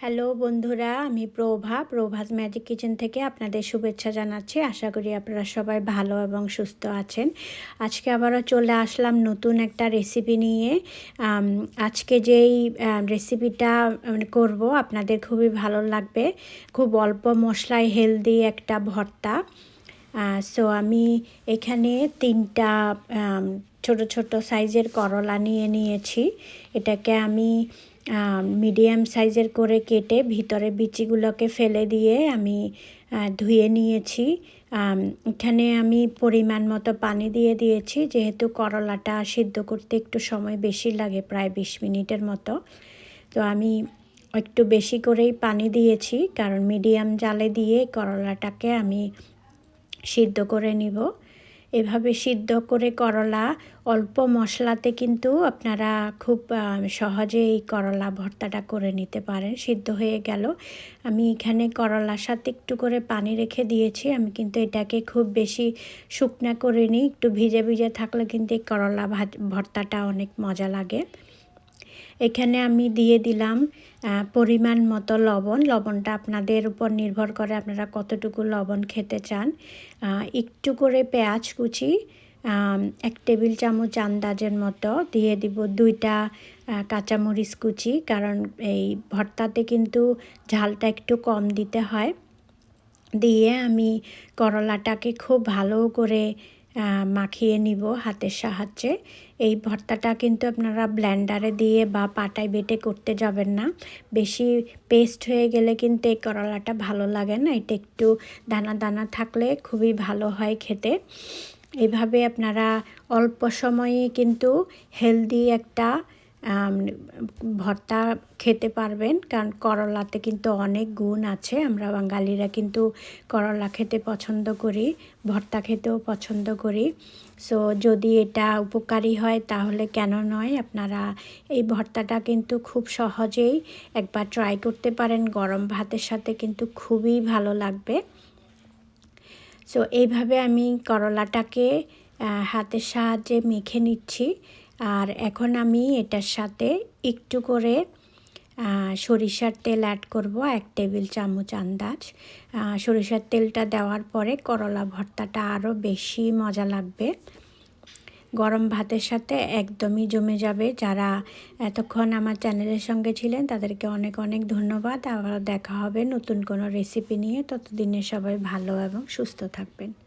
Hello বন্ধুরা, আমি প্রভা, Prabhas magic kitchen থেকে আপনাদের শুভেচ্ছা জানাচ্ছি। আশা করি আপনারা সবাই ভালো এবং সুস্থ আছেন। আজকে আবারও চলে আসলাম নতুন একটা রেসিপি নিয়ে। আজকে যেই রেসিপিটা করব, আপনাদের খুবই ভালো লাগবে। খুব অল্প মশলায় হেলদি একটা ভর্তা। সো আমি এখানে তিনটা ছোট ছোট সাইজের করলা নিয়ে নিয়েছি। এটাকে আমি মিডিয়াম সাইজের করে কেটে ভিতরে বিচিগুলোকে ফেলে দিয়ে আমি ধুয়ে নিয়েছি। এখানে আমি পরিমাণ মতো পানি দিয়ে দিয়েছি, যেহেতু করলাটা সিদ্ধ করতে একটু সময় বেশি লাগে, প্রায় বিশ মিনিটের মতো। তো আমি একটু বেশি করেই পানি দিয়েছি, কারণ মিডিয়াম জালে দিয়ে করলাটাকে আমি সিদ্ধ করে নিব। এভাবে সিদ্ধ করে করলা, অল্প মশলাতে কিন্তু আপনারা খুব সহজেই করলা ভর্তাটা করে নিতে পারেন, সিদ্ধ হয়ে গেল। আমি এখানে করলার সাথে একটু করে পানি রেখে দিয়েছি, আমি কিন্তু এটাকে খুব বেশি শুকনা করে নিই, একটু ভিজে ভিজে থাকলে কিন্তু এই করলা ভর্তাটা অনেক মজা লাগে। এখানে আমি দিয়ে দিলাম পরিমাণ মতো লবণ। লবণটা আপনাদের উপর নির্ভর করে আপনারা কতটুকু লবণ খেতে চান। একটু করে পেঁয়াজ কুচি এক টেবিল চামচ আন্দাজের মতো। দিয়ে দিব দুইটা কাঁচামরিচ কুচি, কারণ এই ভর্তাতে কিন্তু ঝালটা একটু কম দিতে হয়। দিয়ে আমি করলাটাকে খুব ভালো করে মাখিয়ে নিব হাতের সাহায্যে। এই ভর্তাটা কিন্তু আপনারা ব্ল্যান্ডারে দিয়ে বা পাটায় বেটে করতে যাবেন না। বেশি পেস্ট হয়ে গেলে কিন্তু এই করলাটা ভালো লাগে না। এটা একটু দানা দানা থাকলে খুবই ভালো হয় খেতে। এভাবে আপনারা অল্প সময়ে কিন্তু হেলদি একটা ভর্তা খেতে পারবেন, কারণ করলাতে কিন্তু অনেক গুণ আছে। আমরা বাঙালিরা কিন্তু করলা খেতে পছন্দ করি, ভর্তা খেতেও পছন্দ করি। সো যদি এটা উপকারী হয়, তাহলে কেন নয়? আপনারা এই ভর্তাটা কিন্তু খুব সহজেই একবার ট্রাই করতে পারেন। গরম ভাতের সাথে কিন্তু খুবই ভালো লাগবে। সো এইভাবে আমি করলাটাকে হাতের সাহায্যে মেখে নিচ্ছি। আর এখন আমি এটার সাথে একটু করে সরিষার তেল অ্যাড করব, এক টেবিল চামচ আন্দাজ। সরিষার তেলটা দেওয়ার পরে করলা ভর্তাটা আরও বেশি মজা লাগবে। গরম ভাতের সাথে একদমই জমে যাবে। যারা এতক্ষণ আমার চ্যানেলের সঙ্গে ছিলেন, তাদেরকে অনেক অনেক ধন্যবাদ। আবার দেখা হবে নতুন কোনো রেসিপি নিয়ে। ততদিনে সবাই ভালো এবং সুস্থ থাকবেন।